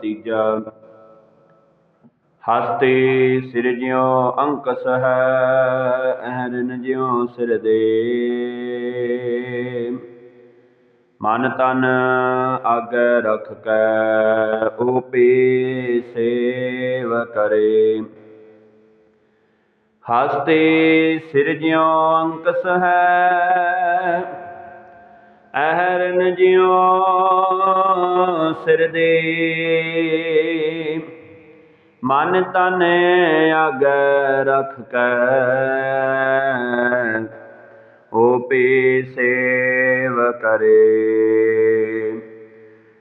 ਤੀਜਾ। ਹਸਤੇ ਸਿਰਜਿਓ ਅੰਕਸ ਹੈ, ਅਹਰਨ ਜਿਉ ਸਿਰ ਦੇ। ਮਨ ਤਨ ਆਗੇ ਰਖ ਕੈ ਓਪੀ ਸੇਵ ਕਰੇ। ਹਸਤੇ ਸਿਰਜਿਓ ਅੰਕਸ ਹੈ, ਅਹਰਨ ਜਿਉ ਸਿਰ ਦੇ। ਮਨ ਤਨ ਆਗੇ ਰਖ ਕੈ। ਓਪੀ ਸੇਵ ਕਰੇ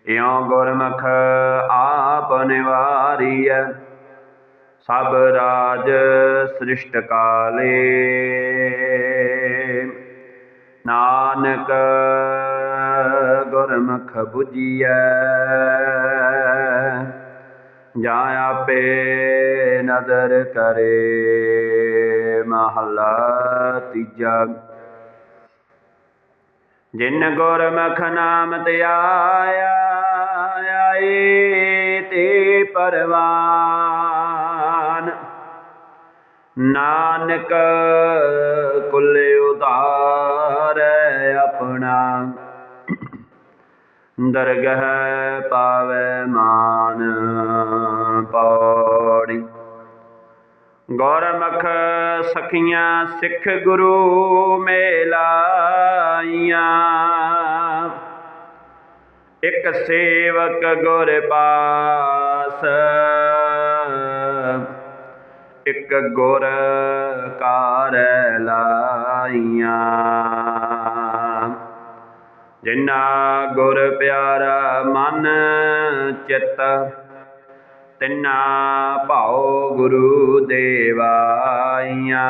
ਇਉ ਗੁਰਮੁਖ ਆਪ ਨਿਵਾਰੀਐ। ਸਭ ਰਾਜ ਸ੍ਰਿਸ਼ਟ ਕਾਲੇ। ਨਾਨਕ ਗੁਰਮੁਖ 부ਜੀਐ ਜਾਂ ਆਪੇ ਨਦਰ ਕਰੇ ਮਹਲਾ ਤੀਜਾ। ਜਿਨ ਗੁਰਮੁਖ ਨਾਮ ਧਿਆਇਆ ਆਏ ਤੇ ਪਰਵਾਨ। ਨਾਨਕ ਕੁਲ ਉਧਾਰ ਦਰਗਹ ਪਾਵੇ ਮਾਨ ਪੌੜੀ। ਗੁਰਮੁਖ ਸਖੀਆਂ ਸਿੱਖ ਗੁਰੂ ਮੇਲਾਈਆਂ। ਇੱਕ ਸੇਵਕ ਗੁਰ ਪਾਸ। ਇਕ ਗੁਰ ਕਾਰ ਲਾਈਆਂ। ਜਿਨਾ ਗੁਰ ਪਿਆਰਾ ਮਨ ਚਿੱਤ, ਤਿਨਾ ਭਾਉ ਗੁਰੂ ਦੇਵਾਈਆਂ।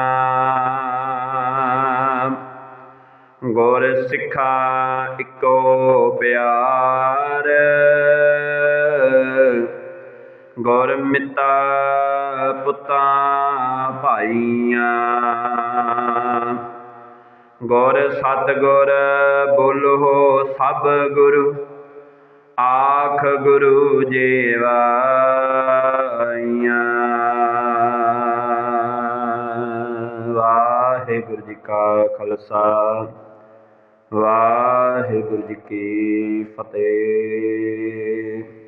ਗੁਰ ਸਿੱਖਾ ਇੱਕੋ ਪਿਆਰ, ਗੁਰ ਮਿੱਤਾ ਪੁੱਤਾਂ ਭਾਈਆਂ। ਗੁਰ ਸਤਿਗੁਰ ਬੋਲੋ ਸਭ ਗੁਰੂ, ਆਖ ਗੁਰੂ ਜੀਵਾਈਆਂ ਵਾਹਿਗੁਰੂ ਜੀ ਕਾ ਖਾਲਸਾ, ਵਾਹਿਗੁਰੂ ਜੀ ਕੀ ਫਤਿਹ।